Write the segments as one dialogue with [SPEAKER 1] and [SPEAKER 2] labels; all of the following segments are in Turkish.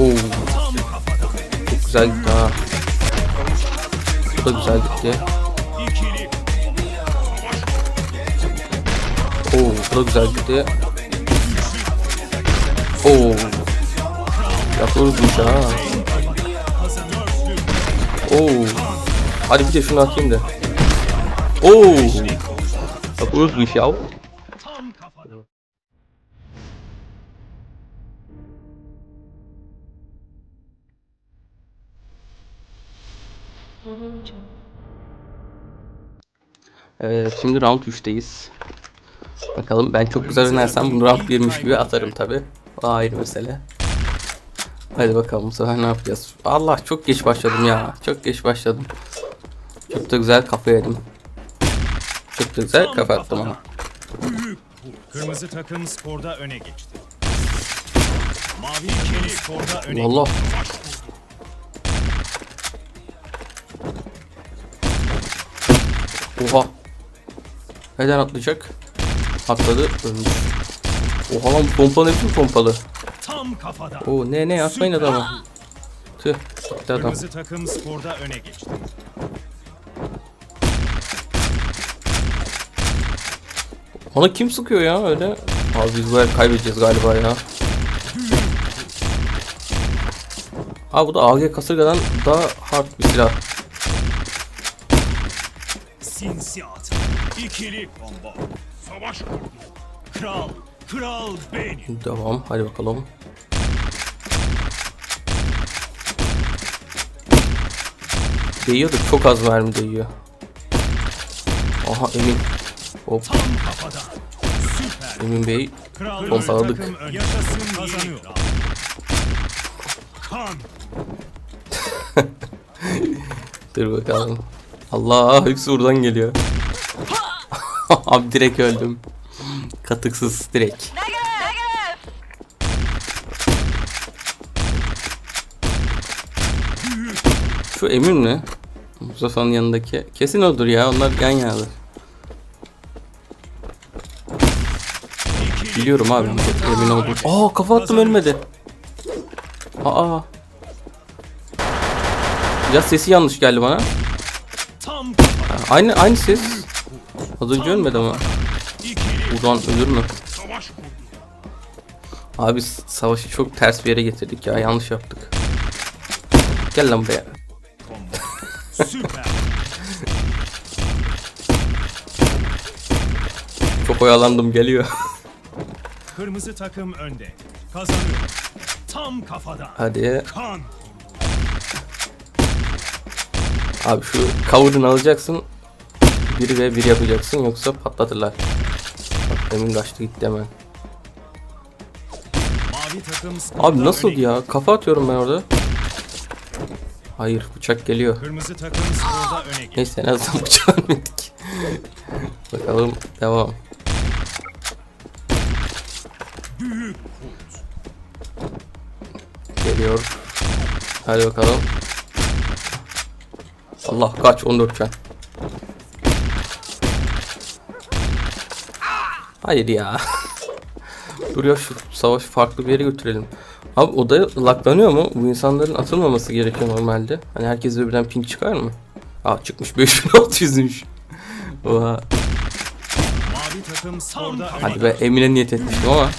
[SPEAKER 1] Oo. Çok güzel gitti ha. Bu da güzel gitti. Oo, bu da güzel gitti. Oo. Yapıyoruz bu ha. Oo. Hadi bir de şunu atayım da. Oo. Yapıyoruz bu işi ya. Evet, şimdi round 3'teyiz. Bakalım ben çok güzel oynarsam bunu round 1'miş gibi atarım tabi. O ayrı mesele. Hadi bakalım bu sefer ne yapacağız? Allah çok geç başladım ya. Çok geç başladım. Çok da güzel kafa yedim. Çok da güzel kafa attım ama.
[SPEAKER 2] Kırmızı takım skorda öne geçti. Mavi takım skorda öne
[SPEAKER 1] Allah. Oha. Neden atlayacak? Atladı. Ölmüş. Oha lan bu pompa ne biçim pompalı?
[SPEAKER 2] Tam kafada.
[SPEAKER 1] Oo ne ne atmayın adamı. Tüh. Gitti adam.
[SPEAKER 2] Kırmızı takım skorda öne geçti.
[SPEAKER 1] Ona kim sıkıyor ya öyle? Abi biz kaybedeceğiz galiba ya. Abi bu da AG kasırgadan daha hard bir silah.
[SPEAKER 2] Sinsi at. İkili combo. Savaş kurdu. Kral. Kral benim.
[SPEAKER 1] Devam hadi bakalım. Değiyor da çok az mermi değiyor. Aha Emin. Hop
[SPEAKER 2] Tam kafada. Süper.
[SPEAKER 1] Emin Bey. Pompaladık.
[SPEAKER 2] takım önde. Yaşasın kazanıyor. Kan.
[SPEAKER 1] Dur bakalım. Allah hepsi buradan geliyor. Abi direkt öldüm. Katıksız direkt. Şu Emin mi? Mustafa'nın yanındaki. Kesin odur ya. Onlar yan yanadır. Biliyorum abi. Emin oldum. Aa kafa attım ölmedi. Aa. Ya sesi yanlış geldi bana. Aynı aynı ses. Az önce ölmedi ama. Buradan ölür mü? Abi savaşı çok ters bir yere getirdik ya. Yanlış yaptık. Gel lan buraya. Çok oyalandım geliyor.
[SPEAKER 2] Kırmızı takım önde. Kazanıyor. Tam kafada.
[SPEAKER 1] Hadi.
[SPEAKER 2] Kan.
[SPEAKER 1] Abi şu cover'ını alacaksın. 1 ve 1 yapacaksın yoksa patlatırlar. Bak demin kaçtı gitti hemen. Abi nasıl ya? Kafa atıyorum ben orada. Hayır bıçak geliyor.
[SPEAKER 2] Kırmızı takım skorda öne geçti.
[SPEAKER 1] Neyse en azından bıçağı ölmedik. Bakalım devam.
[SPEAKER 2] Büyük
[SPEAKER 1] Geliyor. Hadi bakalım. Allah kaç 14 can. Hayır ya. Dur ya şu savaş farklı bir yere götürelim. Abi odaya laklanıyor mu? Bu insanların atılmaması gerekiyor normalde. Hani herkes birden ping çıkar mı? Aa çıkmış 5600'müş. Oha. Hadi be Emine niyet etmiştim ama.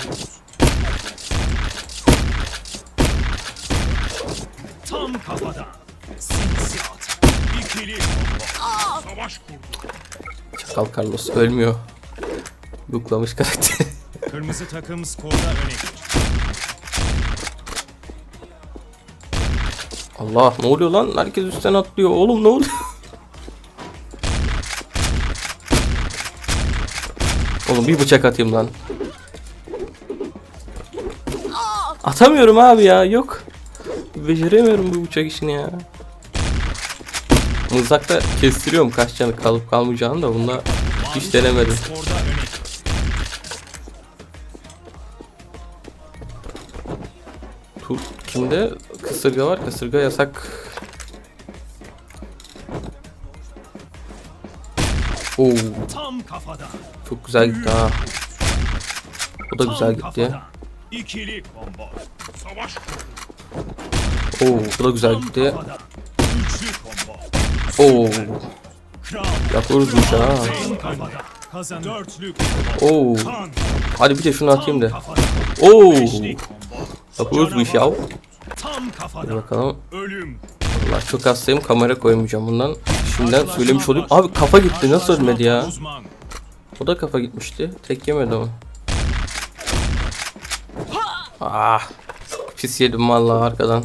[SPEAKER 2] Tam kafada. Sinsi at. İkili combo. Savaş kurdu.
[SPEAKER 1] Çakal Carlos ölmüyor. Buklamış karakteri.
[SPEAKER 2] Kırmızı takım skorda öne.
[SPEAKER 1] Allah ne oluyor lan? Herkes üstten atlıyor. Oğlum ne oluyor? Oğlum bir bıçak atayım lan. Atamıyorum abi ya yok. Beceremiyorum bu bıçak işini ya. Mızrakta kestiriyorum kaç canı kalıp kalmayacağını da bunda hiç denemedim. Tu kimde? Kısırga var. Kısırga yasak. Oo,
[SPEAKER 2] Tam kafada.
[SPEAKER 1] çok güzel gitti ha. O da
[SPEAKER 2] Tam
[SPEAKER 1] güzel gitti.
[SPEAKER 2] kafada. İkili combo. Savaş.
[SPEAKER 1] Oo bu da güzel
[SPEAKER 2] Tam
[SPEAKER 1] gitti.
[SPEAKER 2] kafadan. Üçlü combo.
[SPEAKER 1] Oo
[SPEAKER 2] Kral.
[SPEAKER 1] yapıyoruz bu işi ha.
[SPEAKER 2] Tam kafadan. Kazanır. Dörtlü combo.
[SPEAKER 1] Oo
[SPEAKER 2] Kan.
[SPEAKER 1] hadi bir de şunu atayım da.
[SPEAKER 2] kafadan.
[SPEAKER 1] Oo
[SPEAKER 2] Beşli combo.
[SPEAKER 1] Yapıyoruz bu işi ya.
[SPEAKER 2] Tam
[SPEAKER 1] Hadi
[SPEAKER 2] kafadan.
[SPEAKER 1] bakalım.
[SPEAKER 2] Ölüm.
[SPEAKER 1] Allah çok hastayım kamera koymayacağım bundan. Şimdiden söylemiş olayım. Abi kafa gitti nasıl ölmedi ya? O da kafa gitmişti. Tek yemedi ama. Ah. Pis yedim vallahi arkadan.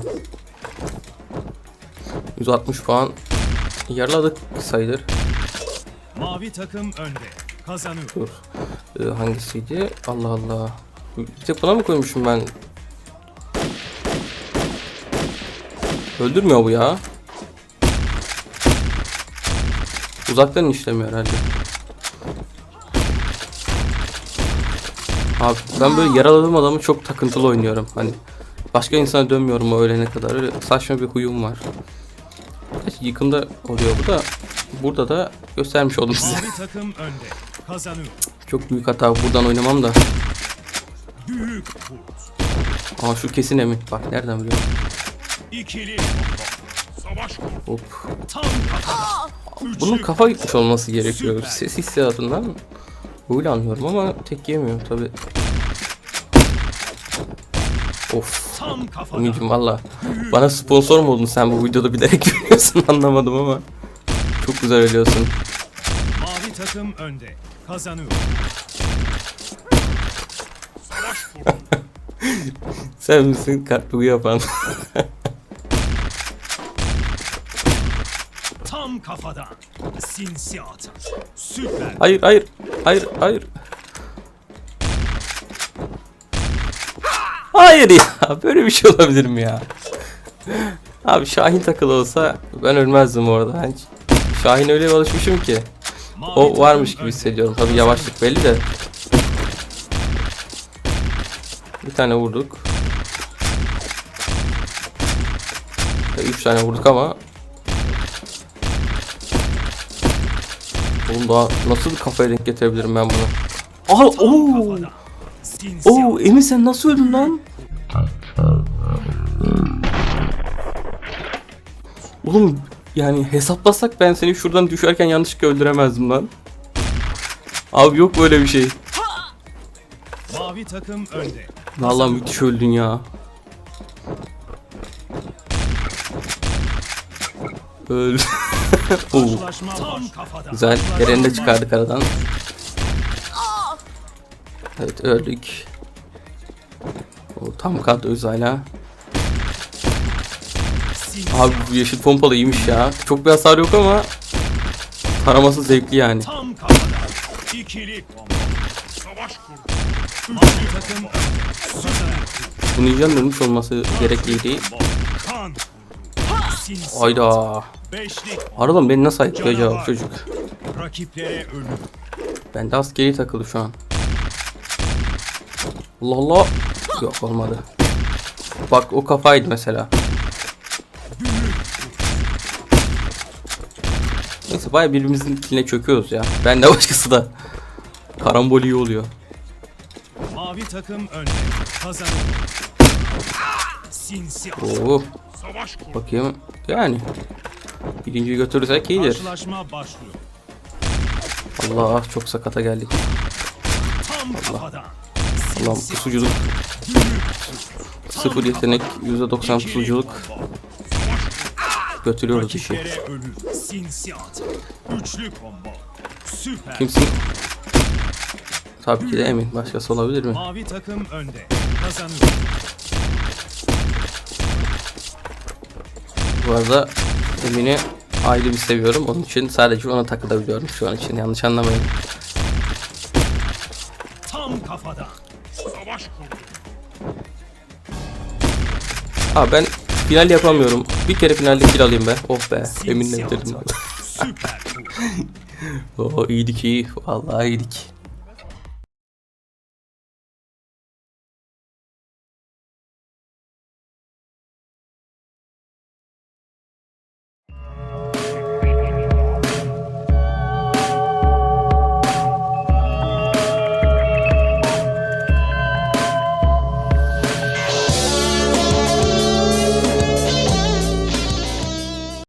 [SPEAKER 1] 160 puan. Yaraladık sayılır.
[SPEAKER 2] Mavi takım önde. Kazanıyor.
[SPEAKER 1] Dur. Ee, hangisiydi? Allah Allah. Bir tek buna mı koymuşum ben? Öldürmüyor bu ya. Uzaktan işlemiyor herhalde. Abi ben böyle yaraladığım adamı çok takıntılı oynuyorum. Hani başka insana dönmüyorum o ölene kadar. Öyle saçma bir huyum var. Gerçi yıkımda oluyor bu da. Burada da göstermiş oldum size.
[SPEAKER 2] Takım önde. Kazanıyor.
[SPEAKER 1] Çok büyük hata buradan oynamam da.
[SPEAKER 2] Büyük.
[SPEAKER 1] Aa şu kesin emin. Bak nereden biliyorum.
[SPEAKER 2] İkili. Savaş.
[SPEAKER 1] Hop.
[SPEAKER 2] Tam
[SPEAKER 1] Bunun kafa gitmiş olması gerekiyor.
[SPEAKER 2] Süper.
[SPEAKER 1] Ses hissiyatından öyle anlıyorum ama tek yemiyor tabi. Of. Umicim valla. Bana sponsor mu oldun sen bu videoda bilerek biliyorsun anlamadım ama. Çok güzel ölüyorsun.
[SPEAKER 2] Mavi takım önde. Kazanıyor.
[SPEAKER 1] Sen misin kartlığı yapan?
[SPEAKER 2] Tam kafadan. Sinsi at. Süper.
[SPEAKER 1] hayır hayır. Hayır hayır. Hayır ya. Böyle bir şey olabilir mi ya? Abi Şahin takılı olsa ben ölmezdim orada. Ben Şahin öyle bir alışmışım ki. O varmış gibi hissediyorum. Tabi yavaşlık belli de. Bir tane vurduk. Üç tane vurduk ama. Oğlum daha nasıl bir kafaya denk getirebilirim ben bunu? Aha ooo. Oo Emin sen nasıl öldün lan? Oğlum yani hesaplasak ben seni şuradan düşerken yanlışlıkla öldüremezdim lan. Abi yok böyle bir şey.
[SPEAKER 2] Mavi takım önde.
[SPEAKER 1] Vallahi müthiş öldün ya. Öl. Güzel. Eren'i de çıkardık aradan. Evet öldük. O tam kadroyuz hala. Abi bu yeşil pompalı iyiymiş ya. Çok bir hasar yok ama taraması zevkli yani.
[SPEAKER 2] Tam kafadan. İkili combo. Savaş kurdu. Mavi takım önde. Süper.
[SPEAKER 1] Bu ninjanın ölmüş olması gerekliydi.
[SPEAKER 2] Kan. Sinsi.
[SPEAKER 1] Ayda.
[SPEAKER 2] Beşlik.
[SPEAKER 1] Aradan beni nasıl ayıklayacak çocuk? Ben de askeri takılı şu an. Allah Allah. Yok olmadı. Bak o kafaydı mesela. Neyse baya birbirimizin diline çöküyoruz ya. Ben de başkası da. Karambol iyi oluyor.
[SPEAKER 2] Mavi takım önde. Kazanıyor. Sinsi.
[SPEAKER 1] Oo. Bakayım. Yani. Birinciyi götürürsek iyidir.
[SPEAKER 2] Karşılaşma başlıyor.
[SPEAKER 1] Allah çok sakata geldik.
[SPEAKER 2] Tam kafadan.
[SPEAKER 1] Allah'ım pusuculuk. Sıfır yetenek, %90
[SPEAKER 2] İkili
[SPEAKER 1] pusuculuk. Götürüyoruz işi.
[SPEAKER 2] Süper.
[SPEAKER 1] Kimsin? Tabii ki de Emin. Başkası olabilir mi?
[SPEAKER 2] Mavi takım önde. Kazanıyor.
[SPEAKER 1] Bu arada Emin'i ayrı bir seviyorum. Onun için sadece ona takılabiliyorum şu an için. Yanlış anlamayın.
[SPEAKER 2] Tam kafadan. Savaş kurdu.
[SPEAKER 1] Ben final yapamıyorum. Bir kere finalde kill alayım be. Oh be. Emin'le bitirdim.
[SPEAKER 2] Süper.
[SPEAKER 1] Oo iyiydik iyi. Vallahi iyiydik.